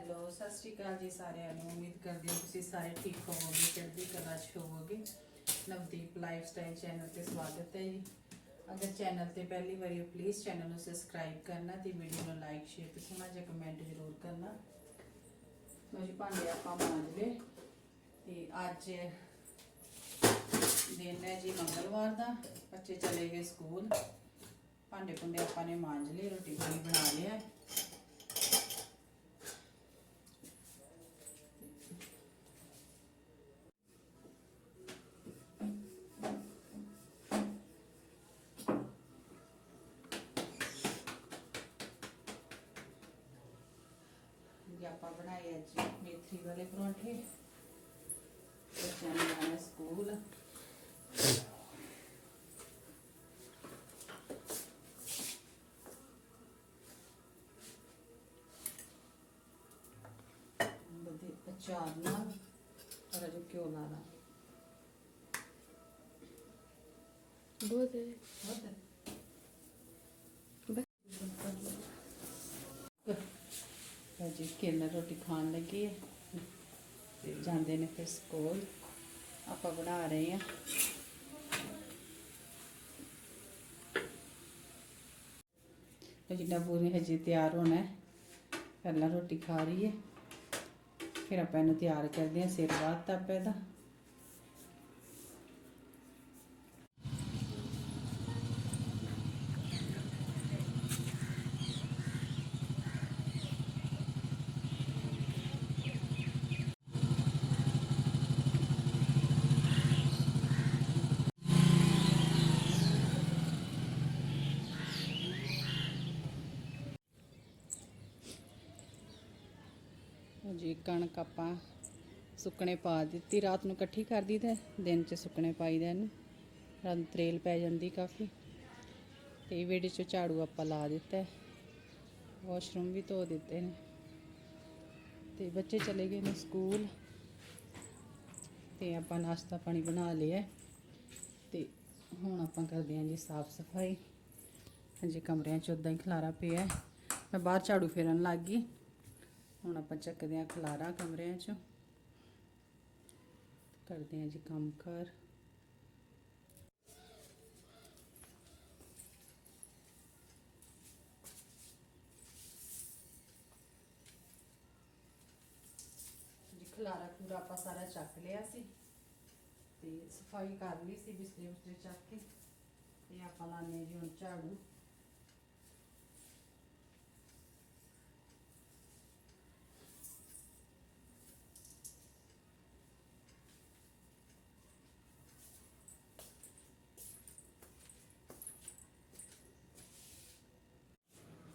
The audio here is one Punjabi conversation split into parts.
ਹੈਲੋ, ਸਤਿ ਸ਼੍ਰੀ ਅਕਾਲ ਜੀ ਸਾਰਿਆਂ ਨੂੰ। ਉਮੀਦ ਕਰਦੀ ਹਾਂ ਤੁਸੀਂ ਸਾਰੇ ਠੀਕ ਹੋਵੋਗੇ, ਚੜ੍ਹਦੀ ਕਲਾ 'ਚ ਹੋਵੋਗੇ। ਨਵਦੀਪ ਲਾਈਫ ਸਟਾਈਲ ਚੈਨਲ ਤੇ ਸਵਾਗਤ ਹੈ ਜੀ। ਅਗਰ ਚੈਨਲ ਤੇ ਪਹਿਲੀ ਵਾਰੀ ਹੋ ਪਲੀਜ਼ ਚੈਨਲ ਨੂੰ ਸਬਸਕ੍ਰਾਈਬ ਕਰਨਾ ਤੇ ਵੀਡੀਓ ਨੂੰ ਲਾਈਕ ਸ਼ੇਅਰ ਤੇ ਸੋਹਣਾ ਜਿਹਾ ਕਮੈਂਟ ਜ਼ਰੂਰ ਕਰਨਾ। ਲੋ ਜੀ, ਭਾਂਡੇ ਆਪਾਂ ਮਾਂਜ ਲਏ। ਤੇ ਅੱਜ ਦਿਨ ਹੈ ਜੀ ਮੰਗਲਵਾਰ ਦਾ। ਬੱਚੇ ਚਲੇ ਗਏ ਸਕੂਲ। ਭਾਂਡੇ ਭੁੰਡੇ ਆਪਾਂ ਨੇ ਮਾਂਜ ਲਏ ਰੋਟੀ ਪਾਣੀ ਬਣਾ ਲਿਆ। ਆਪਾਂ ਬਣਾਏ ਅੱਜ ਮੇਥੀ ਵਾਲੇ ਪਰੌਂਠੇ। ਬੱਚਿਆਂ ਨੇ ਜਾਣਾ ਸਕੂਲ। ਬਦੇ ਅਚਾਰ ਨਾਲ ਔਰ ਅਜੇ ਕਿਉਂ ਲਾ ਲਾ ਬਹੁਤ ਹੈ। ਬਹੁਤ ਜੀ ਕਿਰਨ ਰੋਟੀ ਖਾਣ ਲੱਗੀ ਹੈ ਤੇ ਜਾਂਦੇ ਨੇ ਫਿਰ ਸਕੂਲ। ਆਪਾਂ ਬਣਾ ਰਹੇ ਹਾਂ ਜਿੰਨਾ ਪੂਰੀ ਹਜੇ ਤਿਆਰ ਹੋਣਾ ਹੈ ਪਹਿਲਾਂ ਰੋਟੀ ਖਾ ਰਹੀ ਹੈ। ਫਿਰ ਆਪਾਂ ਇਹਨੂੰ ਤਿਆਰ ਕਰਦੇ ਹਾਂ ਸਿਰ ਬਾਅਦ ਤੱਕ ਇਹਦਾ ਜੀ, ਕਣਕ ਆਪਾਂ ਸੁੱਕਣੇ ਪਾ ਦਿੱਤੀ। ਰਾਤ ਨੂੰ ਇਕੱਠੀ ਕਰ ਦਿੱਤਾ ਦਿਨ ਚ ਸੁੱਕਣੇ ਪਾਈਦਾ ਇਹਨੂੰ। ਰਾਤ ਨੂੰ ਤਰੇਲ ਪੈ ਜਾਂਦੀ ਕਾਫੀ। ਤੇ ਵਿਹੜੇ ਚ ਝਾੜੂ ਆਪਾਂ ਲਾ ਦਿੱਤਾ ਵਾਸ਼ਰੂਮ ਵੀ ਧੋ ਦਿੱਤੇ ਨੇ। ਤੇ ਬੱਚੇ ਚਲੇ ਗਏ ਨੇ ਸਕੂਲ। ਤੇ ਆਪਾਂ ਨਾਸ਼ਤਾ ਪਾਣੀ ਬਣਾ ਲਿਆ ਤੇ ਹੁਣ ਆਪਾਂ ਕਰਦੇ ਹਾਂ ਜੀ ਸਾਫ਼ ਸਫ਼ਾਈ। ਹਾਂਜੀ ਕਮਰਿਆਂ 'ਚ ਉਦਾਂ ਹੀ ਖਲਾਰਾ ਪਿਆ ਮੈਂ ਬਾਹਰ ਝਾੜੂ ਫੇਰਨ ਲੱਗ ਗਈ। ਹੁਣ ਆਪਾਂ ਚੱਕਦੇ ਹਾਂ ਖਲਾਰਾ ਕਮਰਿਆਂ 'ਚ। ਕਰਦੇ ਹਾਂ ਜੀ ਕੰਮ ਕਰ। ਜੀ ਖਲਾਰਾ ਪੂਰਾ ਆਪਾਂ ਸਾਰਾ ਚੱਕ ਲਿਆ ਸੀ ਤੇ ਸਫ਼ਾਈ ਕਰ ਲਈ ਸੀ ਬਿਸਲੇ ਉਸਤੇ ਚੱਕ ਕੇ। ਤੇ ਆਪਾਂ ਲਾਣੇ ਜੀ ਹੁਣ ਝਾੜੂ।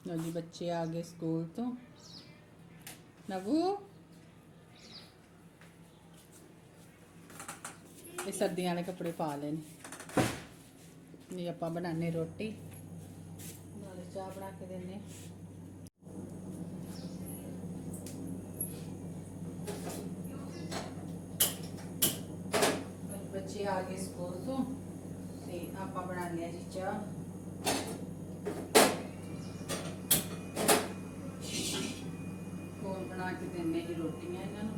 ਲਓ ਜੀ, ਬੱਚੇ ਆ ਗਏ ਸਕੂਲ ਤੋਂ। ਨਵੂ? ਇਹ ਸਰਦੀਆਂ ਵਾਲੇ ਕੱਪੜੇ ਪਾ ਲੈਣੇ ਨਹੀਂ, ਆਪਾਂ ਬਣਾਣੇ ਰੋਟੀ। ਨਾਲੇ ਚਾਹ ਬਣਾ ਕੇ ਦਿੰਨੇ ਬੱਚੇ ਆ ਗਏ ਸਕੂਲ ਤੋਂ ਤੇ ਆਪਾਂ ਬਣਾਉਂਦੇ ਆ ਜੀ ਚਾਹ। ਕੋਲ ਬਣਾ ਕੇ ਦਿੰਨੇ ਜੀ ਰੋਟੀਆਂ ਇਹਨਾਂ ਨੂੰ।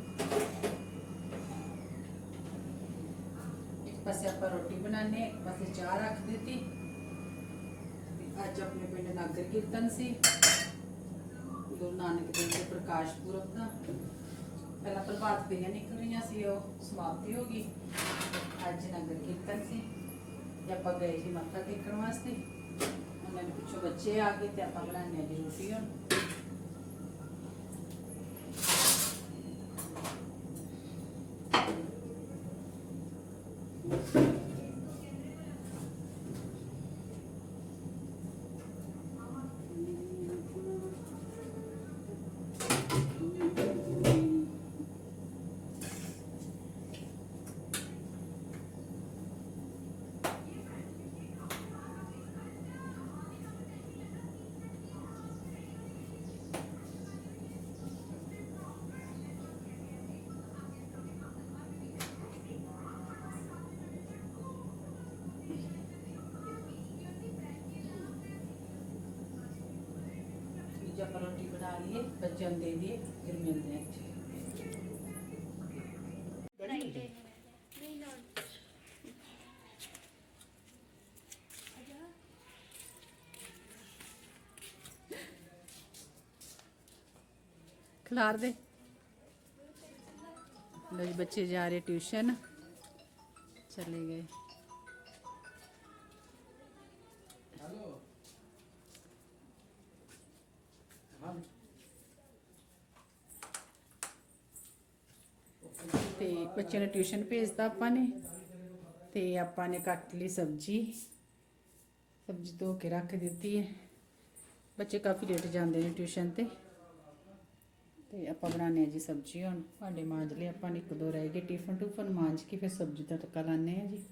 ਇੱਕ ਪਾਸੇ ਆਪਾਂ ਰੋਟੀ ਬਣਾਉਂਦੇ ਇੱਕ ਪਾਸੇ ਚਾਹ ਰੱਖ ਦਿੱਤੀ। ਤੇ ਅੱਜ ਆਪਣੇ ਪਿੰਡ ਨਗਰ ਕੀਰਤਨ ਸੀ। ਗੁਰੂ ਨਾਨਕ ਦੇਵ ਦੇ ਪ੍ਰਕਾਸ਼ ਪੁਰਬ ਦਾ। ਪਹਿਲਾਂ ਪ੍ਰਭਾਤ ਫੇਰੀਆਂ ਨਿਕਲ ਰਹੀਆਂ ਸੀ, ਉਹ ਸਮਾਪਤੀ ਹੋ ਗਈ। ਅੱਜ ਨਗਰ ਕੀਰਤਨ ਸੀ। ਤੇ ਆਪਾਂ ਗਏ ਸੀ ਮੱਥਾ ਟੇਕਣ ਵਾਸਤੇ। ਉਹਨਾਂ ਨੇ ਪਿੱਛੋਂ ਬੱਚੇ ਆ ਗਏ ਤੇ ਆਪਾਂ ਬਣਾਉਂਦੇ ਆ ਜੀ ਰੋਟੀ। ਹੁਣ ਅੱਜ ਆਪਾਂ ਰੋਟੀ ਬਣਾ ਲਈਏ ਬੱਚਿਆਂ ਨੂੰ ਦੇ ਦਈਏ ਫਿਰ ਮਿਲਦੇ ਹਾਂ ਜੀ ਖਿਲਾਰ ਦੇ ਲੋ ਜੀ ਤੇ ਬੱਚਿਆਂ ਨੇ ਟਿਊਸ਼ਨ ਭੇਜਤਾ ਆਪਾਂ ਨੇ ਤੇ ਆਪਾਂ ਨੇ ਕੱਟ ਲਈ ਸਬਜ਼ੀ। ਸਬਜ਼ੀ ਧੋ ਕੇ ਰੱਖ ਦਿੱਤੀ ਹੈ। ਬੱਚੇ ਕਾਫੀ ਲੇਟ ਜਾਂਦੇ ਨੇ ਟਿਊਸ਼ਨ ਤੇ। ਤੇ ਆਪਾਂ ਬਣਾਉਂਦੇ ਆ ਜੀ ਸਬਜ਼ੀ ਹੁਣ। ਭਾਂਡੇ ਮਾਂਜ ਲਏ ਆਪਾਂ ਨੇ, ਇੱਕ ਦੋ ਰਹਿ ਗਏ ਟਿਫਨ ਟੂਫਨ ਮਾਂਜ ਕੇ ਫਿਰ ਸਬਜ਼ੀ ਦਾ ਤੜਕਾ ਲਾਣੇ ਆ ਜੀ।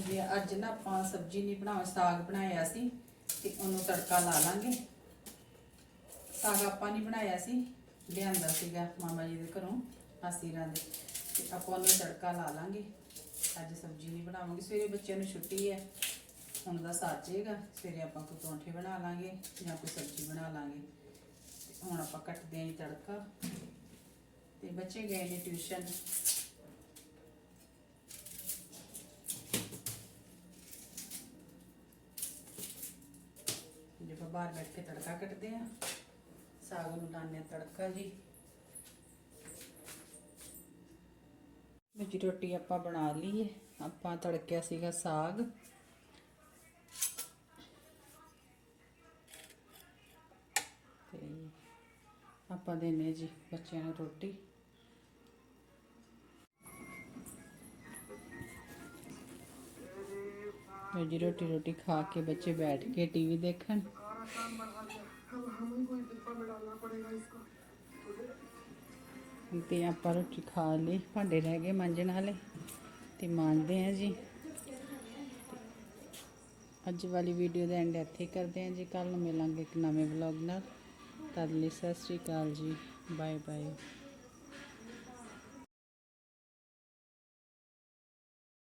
ਜੀ ਅੱਜ ਨਾ ਆਪਾਂ ਸਬਜ਼ੀ ਨਹੀਂ ਬਣਾਉ, ਸਾਗ ਬਣਾਇਆ ਸੀ ਤੇ ਉਹਨੂੰ ਤੜਕਾ ਲਾ ਲਾਂਗੇ। ਸਾਗ ਆਪਾਂ ਨਹੀਂ ਬਣਾਇਆ ਸੀ, ਲਿਆਂਦਾ ਸੀਗਾ ਮਾਮਾ ਜੀ ਦੇ ਘਰੋਂ ਆਸੀਰਾਂ ਦੇ। ਤੇ ਆਪਾਂ ਉਹਨੂੰ ਤੜਕਾ ਲਾ ਲਾਂਗੇ। ਅੱਜ ਸਬਜ਼ੀ ਨਹੀਂ ਬਣਾਵਾਂਗੇ, ਸਵੇਰੇ ਬੱਚਿਆਂ ਨੂੰ ਛੁੱਟੀ ਹੈ। ਹੁਣ ਦਾ ਸਾਜੇਗਾ ਸਵੇਰੇ ਆਪਾਂ ਕੋਈ ਪਰੌਂਠੇ ਬਣਾ ਲਾਂਗੇ ਜਾਂ ਕੋਈ ਸਬਜ਼ੀ ਬਣਾ ਲਾਂਗੇ। ਤੇ ਹੁਣ ਆਪਾਂ ਕੱਟਦੇ ਆਂ ਜੀ ਤੜਕਾ। ਤੇ ਬੱਚੇ ਗਏ ਨੇ ਟਿਊਸ਼ਨ। ਬਾਹਰ ਬੈਠ ਕੇ ਤੜਕਾ ਕੱਟਦੇ ਆ। ਸਾਗ ਨੂੰ ਲਾਉਂਦੇ ਆ ਤੜਕਾ ਜੀ। ਵਿੱਚ ਰੋਟੀ ਆਪਾਂ ਬਣਾ ਲਈ ਹੈ ਆਪਾਂ ਤੜਕਿਆ ਸੀਗਾ ਸਾਗ। ਤੇ ਆਪਾਂ ਦੇਨੇ ਜੀ ਬੱਚਿਆਂ ਨੂੰ ਰੋਟੀ। ਲਓ ਰੋਟੀ ਰੋਟੀ ਖਾ ਕੇ ਬੱਚੇ ਬੈਠ ਕੇ ਟੀਵੀ ਦੇਖਣ। ਤੇ ਆਪਾਂ ਰੋਟੀ ਖਾ ਲਈ, ਭਾਂਡੇ ਰਹਿ ਗਏ, ਮਾਂਜਣ ਵਾਲੇ, ਤੇ ਮਾਂਜਦੇ ਆ ਜੀ। ਅੱਜ ਵਾਲੀ ਵੀਡੀਓ ਦਾ ਐਂਡ ਇੱਥੇ ਕਰਦੇ ਆ ਜੀ। ਕੱਲ ਨੂੰ ਮਿਲਾਂਗੇ ਇੱਕ ਨਵੇਂ ਵਲੌਗ ਨਾਲ। ਤਦ ਲਈ ਸਤਿ ਸ਼੍ਰੀ ਅਕਾਲ ਜੀ। Bye bye